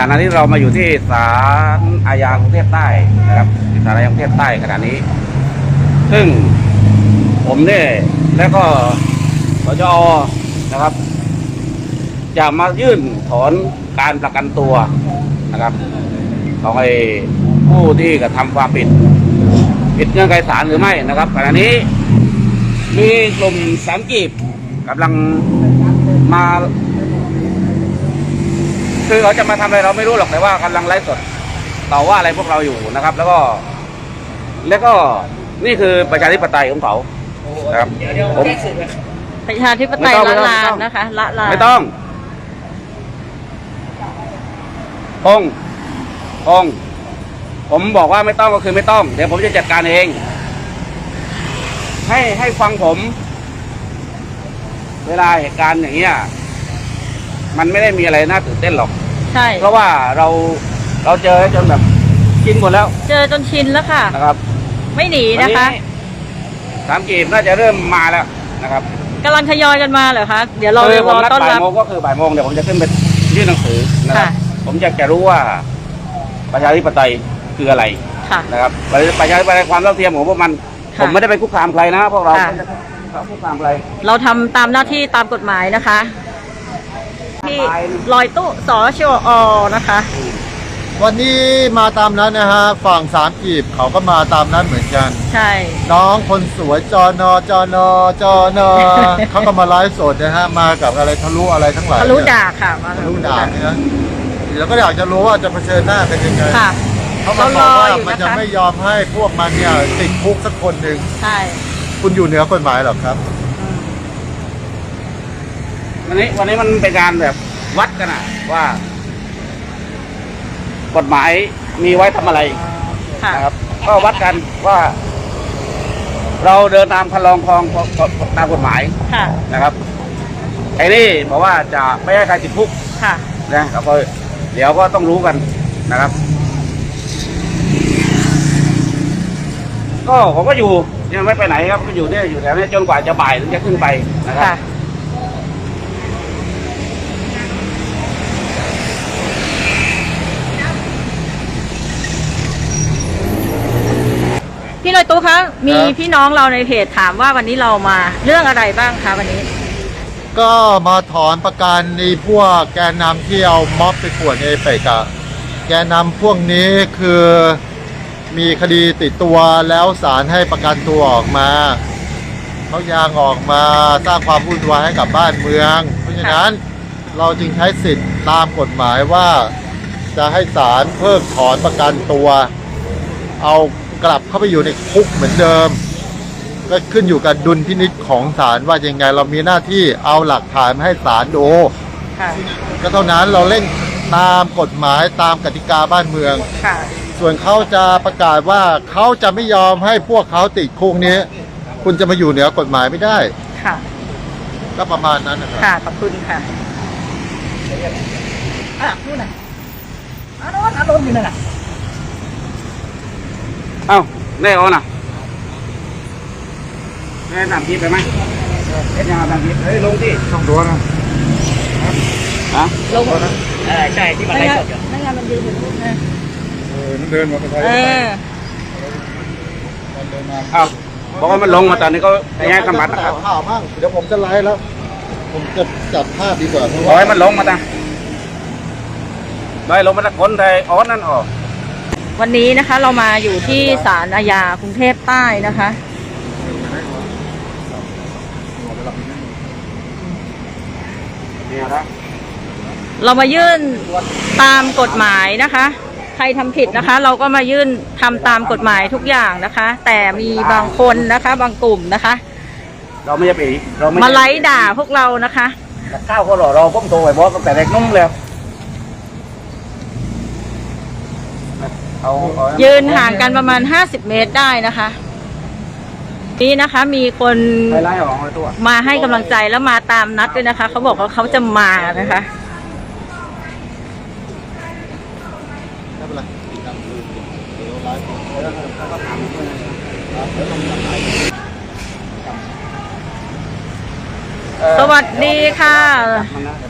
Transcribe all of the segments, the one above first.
ณะนั้นที่เรามาอยู่ที่ศาลอาญากรุงเทพใต้นะครับศาลอาญากรุงเทพใต้ขณะนี้ ซึ่งผมเนี่ยแล้วก็สจอนะครับ จะมายื่นถอนการประกันตัวนะครับ ของไอ้ผู้ที่กระทำความผิดผิดเงื่อนไขศาลหรือไม่นะครับขณะนี้มีกลุ่มสามกีบกำลังมา คือเขาจะมาทำอะไรเราไม่รู้หรอกแต่ว่ากำลังไลฟ์สดต่อว่าอะไรพวกเราอยู่นะครับ แล้วก็ แล้วก็นี่คือประชาธิปไตยของเขานะครับผมประชาธิปไตยไม่ละต้องลานไม่ต้องนะคะละลานไม่ต้องพงพงผมบอกว่าไม่ต้องก็คือไม่ต้อง เดี๋ยวผมจะจัดการเอง ให้ให้ฟังผม เวลาเหตุการณ์อย่างเงี้ย มันไม่ได้มีอะไรน่าตื่นเต้นหรอก ใช่ เพราะว่าเราเราเจอจนแบบชินหมดแล้วเจอจนชินแล้วค่ะ นะครับไม่หนีนะคะวัสามกีบน่าจะเริ่มมาแล้วนะครับกำลังทยอยกันมาเหรอคะ เดี๋ยวเราคือผรมอนัดต้อนบ่ายรับ โมงก็คือบ่ายโมงเดี๋ยวผมจะขึ้นไปยื่นหนังสือนะครับ ค่ะ ผมอยากจะรู้ว่าประชาธิปไตยคืออะไรค่ะ นะครับประชาธิปไตยความเท่าเทียมของพวกมันค่ะผมไม่ได้ไปคุกคามใครนะพวกเราค่ะ ไม่ได้คุกคามใคร เราทำตามหน้าที่ตามกฎหมายนะคะ ที่ลอยตู้สชอนะคะ วันนี้มาตามนั้นนะฮะ ฝั่งสามกีบเขาก็มาตามนั้นเหมือนกัน ใช่ น้องคนสวยจอนอจอนอจอนอเขาก็มาไลฟ์สดนะฮะ มากับอะไรทะลุอะไรทั้งหลายทะลุเนี่ยด่าค่ะมาทะลุด่าเนี่ยนะแล้วก็อยากจะรู้ว่าจะเผชิญหน้ากันยังไงค่ะเขามาบอกว่าเรารออยู่นะคะมันจะไม่ยอมให้พวกมันเนี่ยติดคุกสักคนหนึ่งใช่ คุณอยู่เหนือกฎหมายเหรอครับ วันนี้วันนี้มันเป็นการแบบวัดกันอะว่า กฎหมายมีไว้ทำอะไรค่ะนะครับ ก็วัดกันว่า เราเดินตามคันลองคลองตามกฎหมายค่ะนะครับไอ้นี่บอกว่าจะไม่ให้ใครติดคุกค่ะนะแล้วก็เดี๋ยวก็ต้องรู้กันนะครับ ก็ผมก็อยู่ยังไม่ไปไหนครับก็อยู่เนี่ยอยู่แถวนี้จนกว่าจะบ่ายถึงจะขึ้นไปนะครับ ค่ะ พี่ลอยตู้คะมีครับ พี่น้องเราในเพจถามว่าวันนี้เรามาเรื่องอะไรบ้างคะวันนี้ ก็มาถอนประกันในพวกแกนนำที่เอาม็อบไปขวนเอเปกอะแกนนำพวกนี้คือมีคดีติดตัวแล้วศาลให้ประกันตัวออกมาเขายางออกมาสร้างความวุ่นวายให้กับบ้านเมือง เพราะฉะนั้นเราจึงใช้สิทธิ์ตามกฎหมายว่า จะให้ศาลเพิกถอนประกันตัว เอา กลับเข้าไปอยู่ในคุกเหมือนเดิม ก็ขึ้นอยู่กับดุลพินิษของศาลว่ายังไงเรามีหน้าที่เอาหลักฐานมาให้ศาลดูค่ะก็เท่านั้นเราเร่งตามกฎหมายตามกติกาบ้านเมือง ค่ะ ส่วนเขาจะประกาศว่าเขาจะไม่ยอมให้พวกเขาติดคุกนี้ คุณจะมาอยู่เหนือกฎหมายไม่ได้ ค่ะ ก็ประมาณนั้นนะครับ ค่ะ ขอบคุณค่ะ อะนู่นน่ะอะโน้นอะโน้นอยู่นั่นน่ะ เอ้าแน่โอน่ะแน่นำคลิปไปไหมเอ็ดยังเอานำคลิปเฮ้ยลงที่ต้องดูนะฮะลงเออใช่ที่มันไลฟ์สดอยู่นั่นไงมันยืนอยู่นู่นนะเออเดินมาเป็นไทยเออเดินมาเอ้าบอกว่ามันลงมาตอนนี้ก็ไปแย่งคำบัตรนะครับข่าวบ้างเดี๋ยวผมจะไลฟ์แล้ว ผมจะจับภาพดีกว่าเพราะขอว่าให้มันลงมาตั้งได้ลงมาตะคนไทยออนนั่นออก วันนี้นะคะเรามาอยู่ที่ศาลอาญากรุงเทพใต้นะคะเนี่ยนะเรามายื่นตามกฎหมายนะคะ ใครทำผิดนะคะ เราก็มายื่นทำตามกฎหมายทุกอย่างนะคะ แต่มีบางคนนะคะ บางกลุ่มนะคะ เราไม่จะไปเราไม่มาไล่ด่าพวกเรานะคะข้าวก็หล่อเราผมโทรไปบอกตั้งแต่เด็กนุ่มแล้ว ยืนห่างกันประมาณห้าสิบเมตรได้นะคะ นี่นะคะมีคนมามาให้กำลังใจแล้วมาตามนัดด้วยนะคะ เขาบอกว่าเขาจะมานะคะสวัสดีค่ะ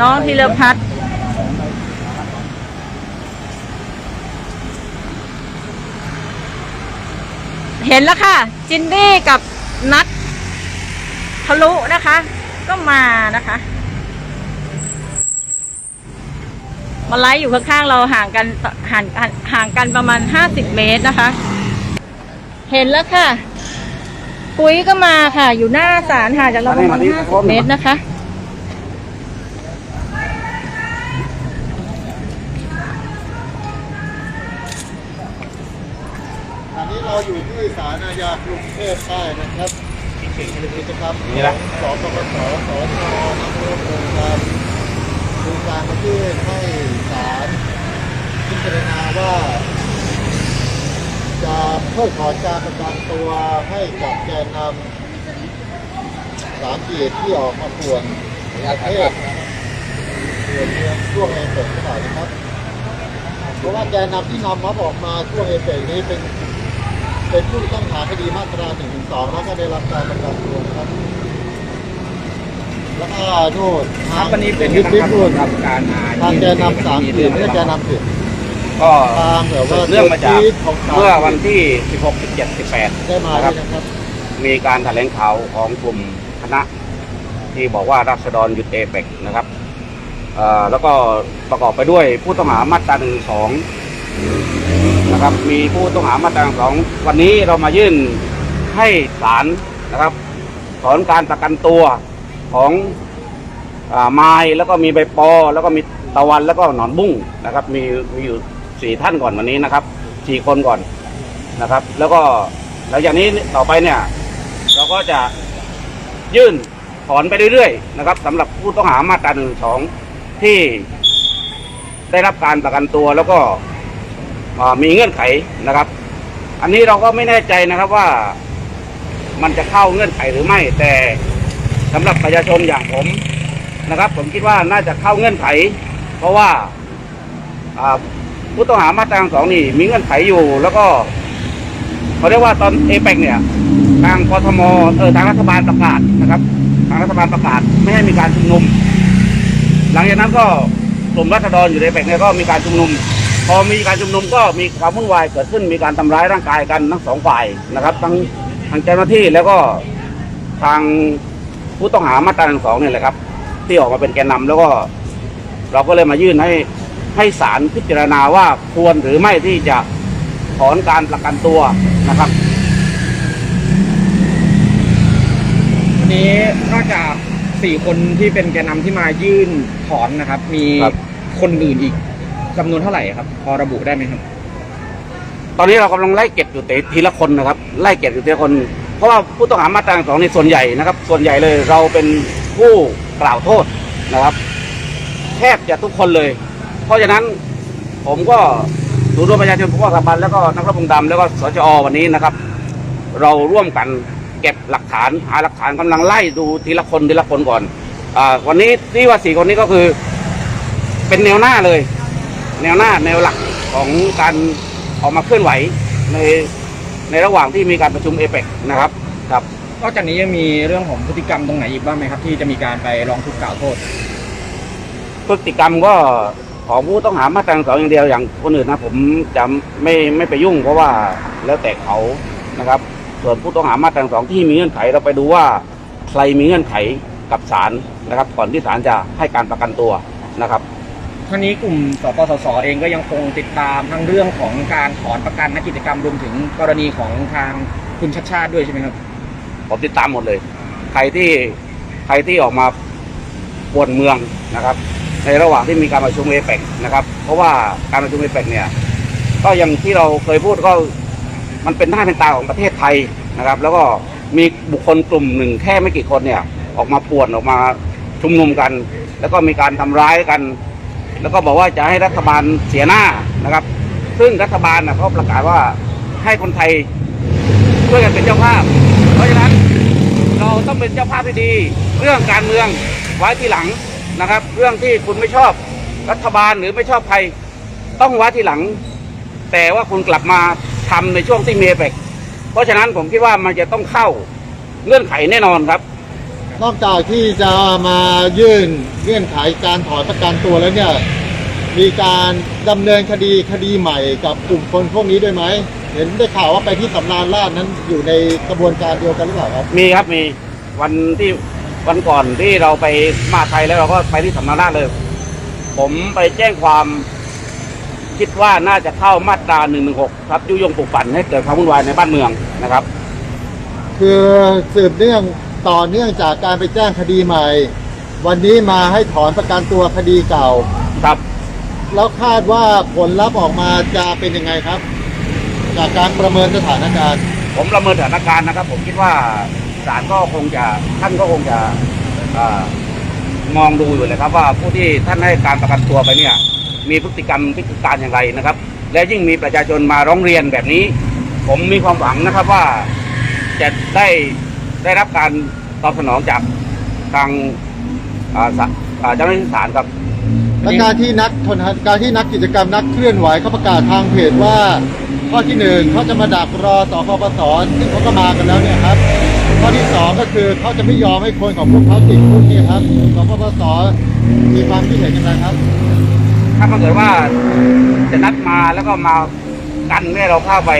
น้องธีรพัฒน์ เห็นแล้วค่ะ จินนี่กับนัททะลุนะคะ ก็มานะคะ มาไลฟ์อยู่ข้างๆเราห่างกันห่างห่างห่างกันประมาณ50เมตรนะคะ เห็นแล้วค่ะ ปุ้ยก็มาค่ะ อยู่หน้าศาลห่างจากเราประมาณ50เมตรนะคะ อันนี้เราอยู่ที่ศาลอาญากรุงเทพใต้นะครับกิจกรรมนี่นะสปปสสชนำเรื่องโครงการโครงการประเทศให้ศาลพิจารณาว่า จะเพิกถอนการประกันตัวให้กับแกนนำสามเกียรติที่ออกมาป่วนประเทศป่วนเมืองช่วงเอเปกเท่าไหร่นะครับ เพราะว่าแกนนำที่นำม็อบออกมาช่วงเอเปกนี้เป็น เป็นผู้ต้องหาคดีมาตรา1นึแล้วก็ได้รับการประกันตัวนะครับ แล้วก็นู่นคทารับงวันนี้เป็นยึดยังยึไงดครับนู่นกับการมาทางแกนนำสามมีเกียรติเรื่ไม่องใช่แกนนำสิบก็ทางแบบว่าเรื่องมาจาก tweet ของศาลเมื่อวันที่ 16 17 18ได้มานะคด้รัวบ ยนะครับ มีการแถลงข่าวของกลุ่มคณะ ที่บอกว่ารัษฎรหยุดเอเปกนะครับเอ่อแล้วก็ประกอบไปด้วยผู้ต้องหามาตราหนึ่งสอง นะครับ มีผู้ต้องหามาตราหนึ่งสองวันนี้เรามายื่นให้ศาลนะครับถอนการประกันตัวของอ่าไม้แล้วก็มีใบปอ แล้วก็มีตะวันแล้วก็หนอนบุ้งนะครับ มีมีอยู่สี่ท่านก่อนวันนี้นะครับสี่คนก่อนนะครับ แล้วก็หลังจากนี้ต่อไปเนี่ย เราก็จะยื่นถอนไปเรื่อยๆนะครับสำหรับผู้ต้องหามาตราหนึ่งสองที่ได้รับการประกันตัวแล้วก็ มีเงื่อนไขนะครับ อันนี้เราก็ไม่แน่ใจนะครับว่ามันจะเข้าเงื่อนไขหรือไม่ แต่สำหรับประชาชนอย่างผมนะครับ ผมคิดว่าน่าจะเข้าเงื่อนไข เพราะว่าผู้ต้องหามาตราสองนี่มีเงื่อนไขอยู่ แล้วก็เขาเรียกว่าตอนเอเปกเนี่ย ทางกทมเออทางรัฐบาลประกาศนะครับ ทางรัฐบาลประกาศไม่ให้มีการชุมนุม หลังจากนั้นก็กลุ่มรัษฎรอยู่ในเอแปกเนี่ยก็มีการชุมนุม พอมีการชุมนุมก็มีความวุ่นวายเกิดขึ้นมีการทำร้ายร่างกายกันทั้งสองฝ่ายนะครับ ทั้งทางเจ้าหน้าที่แล้วก็ทางผู้ต้องหามาตราหนึ่งสองเนี่ยแหละครับ ที่ออกมาเป็นแกนนำแล้วก็ เราก็เลยมายื่นให้ให้ศาลพิจารณาว่าควรหรือไม่ที่จะถอนการประกันตัวนะครับวันนี้นอกจากสี่คนที่เป็นแกนนำที่มายื่นถอนนะครับ มีครับคนอื่นอีก จำนวนเท่าไหร่ครับ พอระบุได้ไหมครับ ตอนนี้เรากำลังไล่เก็บอยู่แต่ทีละคนนะครับ ไล่เก็บอยู่ทีละคน เพราะว่าผู้ต้องหามาตราสองในส่วนใหญ่นะครับ ส่วนใหญ่เลยเราเป็นผู้กล่าวโทษนะครับ แทบจะทุกคนเลย เพราะฉะนั้นผมก็ศูนย์รวมประชาชนผู้ว่าสถาบันแล้วก็นักรบงดำแล้วก็สจอวันนี้นะครับ เราร่วมกันเก็บหลักฐานหาหลักฐานกำลังไล่ดูทีละคนทีละคนก่อนอาวันนี้ที่ว่าสี่คนนี้ก็คือ เป็นแนวหน้าเลย แนวหน้าแนวหลักของการออกมาเคลื่อนไหวในในระหว่างที่มีการประชุมเอเปกนะครับครับนอกจากนี้ยังมีเรื่องของพฤติกรรมตรงไหนอีกบ้างไหมครับ ที่จะมีการไปร้องทุกข์กล่าวโทษ พฤติกรรมก็ของผู้ต้องหามาตราสองอย่างเดียวอย่างคนอื่นนะผมจะไม่ไม่ไปยุ่งเพราะว่าแล้วแต่เขานะครับ ส่วนผู้ต้องหามาตราสองที่มีเงื่อนไขเราไปดูว่าใครมีเงื่อนไขกับศาลนะครับ ก่อนที่ศาลจะให้การประกันตัวนะครับ ท่านี้กลุ่มสปสสเองก็ยังคงติดตามทั้งเรื่องของการถอนประกันนักกิจกรรมรวมถึงกรณีของทางคุณชัดชาติด้วยใช่ไหมครับ ผมติดตามหมดเลย ใครที่ใครที่ออกมาปวนเมืองนะครับ ในระหว่างที่มีการประชุมเอเปกนะครับ เพราะว่าการประชุมเอเปกเนี่ย ก็อย่างที่เราเคยพูดก็มันเป็นหน้าเป็นตาของประเทศไทยนะครับ แล้วก็มีบุคคลกลุ่มหนึ่งแค่ไม่กี่คนเนี่ย ออกมาป่วนออกมาชุมนุมกัน แล้วก็มีการทำร้ายกัน แล้วก็บอกว่าจะให้รัฐบาลเสียหน้านะครับ ซึ่งรัฐบาลนะเขาประกาศว่าให้คนไทยช่วยกันเป็นเจ้าภาพ เพราะฉะนั้นเราต้องเป็นเจ้าภาพที่ดี เรื่องการเมืองไว้ทีหลังนะครับ เรื่องที่คุณไม่ชอบรัฐบาลหรือไม่ชอบใครต้องไว้ทีหลัง แต่ว่าคุณกลับมาทำในช่วงที่เมเปกเพราะฉะนั้นผมคิดว่ามันจะต้องเข้าเงื่อนไขแน่นอนครับ นอกจากที่จะมายื่นเงื่อนไขการถอนประกันตัวแล้วเนี่ย มีการดำเนินคดีคดีใหม่กับกลุ่มคนพวกนี้ด้วยไหม เห็นได้ข่าวว่าไปที่สำนานราชนั้นอยู่ในกระบวนการเดียวกันหรือเปล่าครับ มีครับมีวันที่วันก่อนที่เราไปมหาไทยแล้วเราก็ไปที่สำนักงานเลย ผมไปแจ้งความคิดว่าน่าจะเข้ามาตรา1นึครับยุยงปลุกปั่นให้เกิดความวุ่นวายในบ้านเมืองนะครับ คือสืบเนื่อง ต่อเนื่องจากการไปแจ้งคดีใหม่ วันนี้มาให้ถอนประกันตัวคดีเก่า ครับ แล้วคาดว่าผลลัพธ์ออกมาจะเป็นยังไงครับ จากการประเมินสถานการณ์ ผมประเมินสถานการณ์นะครับ ผมคิดว่าศาลก็คงจะท่านก็คงจะเอ่อมองดูอยู่เลยครับ ว่าผู้ที่ท่านให้การประกันตัวไปเนี่ย มีพฤติกรรมพฤติการอย่างไรนะครับ และยิ่งมีประชาชนมาร้องเรียนแบบนี้ ผมมีความหวังนะครับว่าจะได้ ได้รับการตอบสนองจากทางอ่าศาอ่าเจ้าหน้าที่ศาลครับ และการที่นักทนการที่นักกิจกรรมนักเคลื่อนไหวเขาประกาศทางเพจว่า ข้อที่หนึ่งเขาจะมาดักรอสคปสซึ่งเขาก็มากันแล้วเนี่ยครับ ข้อที่สองก็คือเขาจะไม่ยอมให้คนของพวกเขาติดคุกนี่ครับสคปสมีความคิดเห็นยังไงครับ ถ้ามันเกิดว่าจะนัดมาแล้วก็มากันไม่ให้เราเข้าไป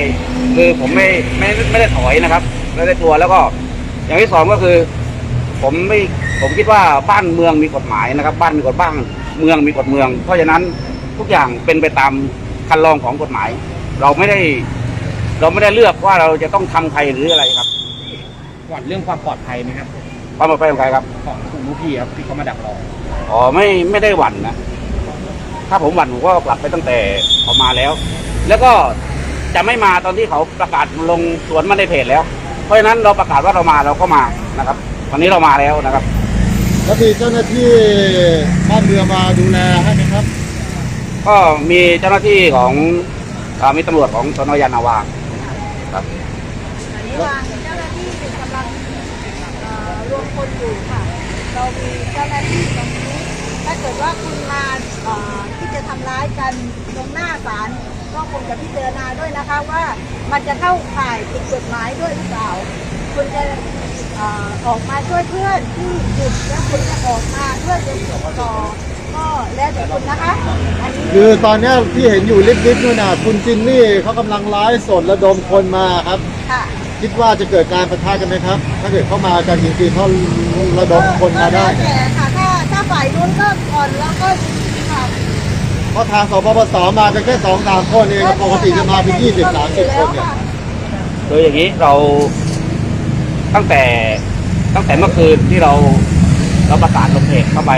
คือผมไม่ไม่ไม่ได้ถอยนะครับไม่ได้ตัวแล้วก็ อย่างที่สองก็คือ ผมไม่ผมคิดว่าบ้านเมืองมีกฎหมายนะครับ บ้านมีกฎบ้านเมืองมีกฎเมือง เพราะฉะนั้นทุกอย่างเป็นไปตามคันลองของกฎหมาย เราไม่ได้ เราไม่ได้เลือกว่าเราจะต้องทำใครหรืออะไรครับก่อนเรื่องความปลอดภัยไหมครับความปลอดภัยของใครครับของกลุ่มลูกพี่ครับที่เขามาดักรออ๋อไม่ไม่ได้หวั่นนะถ้าผมหวั่นผมก็กลับไปตั้งแต่เขามาแล้ว แล้วก็จะไม่มาตอนที่เขาประกาศลงสวนมาในเพจแล้วเพ ราะฉะนั้นเราประกาศว่าเรามาเราก็มานะครับ วันนี้เรามาแล้วนะครับแล้วมีเจ้าหน้าที่บ้านเมืองมาดูแลให้ไหมครับ ก็มีเจ้าหน้าที่ของอามีตำรวจของสนยานนาวาครับระหว่างเจ้าหน้าที่กำลังเอ่อรวมคนอยู่ค่ะ เรามีเจ้าหน้าที่ตรงนี้ ถ้าเกิดว่าคุณมาเอ่อที่จะทำร้ายกันตรงหน้าศาล ก็คงจะพิจารณาด้วยนะคะว่ามันจะเข้าข่ายผิดกฎหมายด้วยหรือเปล่า คุณจะเอ่อออกมาช่วยเพื่อนที่หยุดแล้วคุณจะออกมาเพื่อจะต่อก็แล้วแต่คุณนะคะอันนี้คือตอนเนี้ยที่เห็นอยู่ลิฟต์ๆนู่นน่ะคุณจินนี่เขากำลังไลฟ์สดระดมคนมาครับ ค่ะ คิดว่าจะเกิดการประทะกันไหมครับ ถ้าเกิดเข้ามากันจริงๆเขาระดมคนมาได้ ก็แล้วแต่ค่ะถ้าถ้าฝ่ายนู้นก็ก่อนแล้วก็ค่ะ เพราะทางสปปสมากันแค่สองสามคนเองปกติจะมาเป็นยี่สิบสามสิบคนเนี่ยคืออย่างนี้เราตั้งแต่ตั้งแต่เมื่อคืนที่เราเราประกาศลงเพจเข้าไป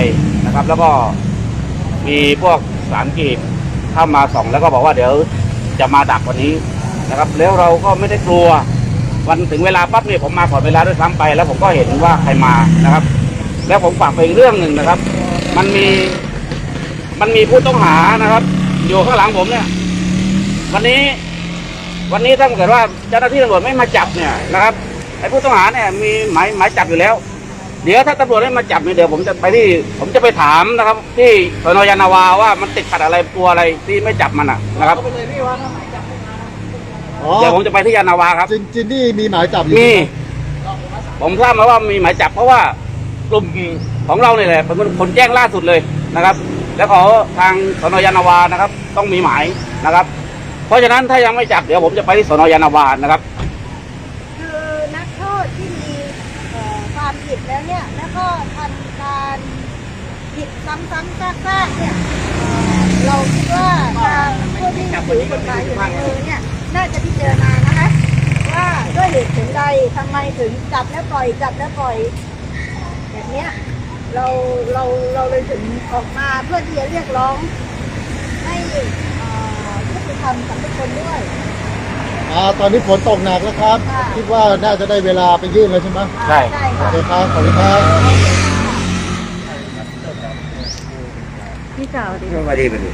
นะครับ แล้วก็มีพวกสารกีบเข้ามาส่องแล้วก็บอกว่าเดี๋ยวจะมาดักวันนี้นะครับ แล้วเราก็ไม่ได้กลัว วันถึงเวลาปั๊บเนี่ยผมมาก่อนเวลาด้วยซ้ำไป แล้วผมก็เห็นว่าใครมานะครับ แล้วผมฝากไปอีกเรื่องหนึ่งนะครับ มันมี มันมีผู้ต้องหานะครับ อยู่ข้างหลังผมเนี่ย วันนี้ วันนี้ถ้าเกิดว่าเจ้าหน้าที่ตำรวจไม่มาจับเนี่ยนะครับไอ้ผู้ต้องหาเนี่ยมีหมายหมายจับอยู่แล้ว เดี๋ยวถ้าตำรวจไม่มาจับเนี่ยเดี๋ยวผมจะไปที่ ผมจะไปถามนะครับ ที่สนยานาวาว่ามันติดขัดอะไรตัวอะไรที่ไม่จับมันอะนะครับอ๋อเดี๋ยวผมจะไปที่ยานาวาครับจินจินนี่มีหมายจับอยู่มีผมทราบมาว่ามีหมายจับเพราะว่ากลุ่มของเราเนี่ยแหละเป็นคนแจ้งล่าสุดเลยนะครับ แล้วขอทางสนยานาวานะครับ ต้องมีหมายนะครับ เพราะฉะนั้นถ้ายังไม่จับเดี๋ยวผมจะไปที่สนยานาวานะครับ คือนักโทษที่มีเอ่อความผิดแล้วเนี่ย แล้วก็ทำการผิดซ้ำๆซากๆเนี่ยเอ่อเราคิดว่าทางผู้ที่ถือกฎหมายอยู่ในมือเนี่ย น่าจะพิจารณานะคะ ว่าด้วยเหตุผลใดทำไมถึงจับแล้วปล่อยจับแล้วปล่อยแบบเนี้ย เราเราเราเลยถึงออกมาเพื่อที่จะเรียกร้อง ให้เอ่อยุติธรรมกับทุกคนด้วยอ่าตอนนี้ฝนตกหนักแล้วครับค่ะคิดว่าน่าจะได้เวลาไปยื่นแล้วใช่ไหมใช่ใช่โอค่ะเคครับขอบคุณครับพี่เก่าดิไม่ดีไปดู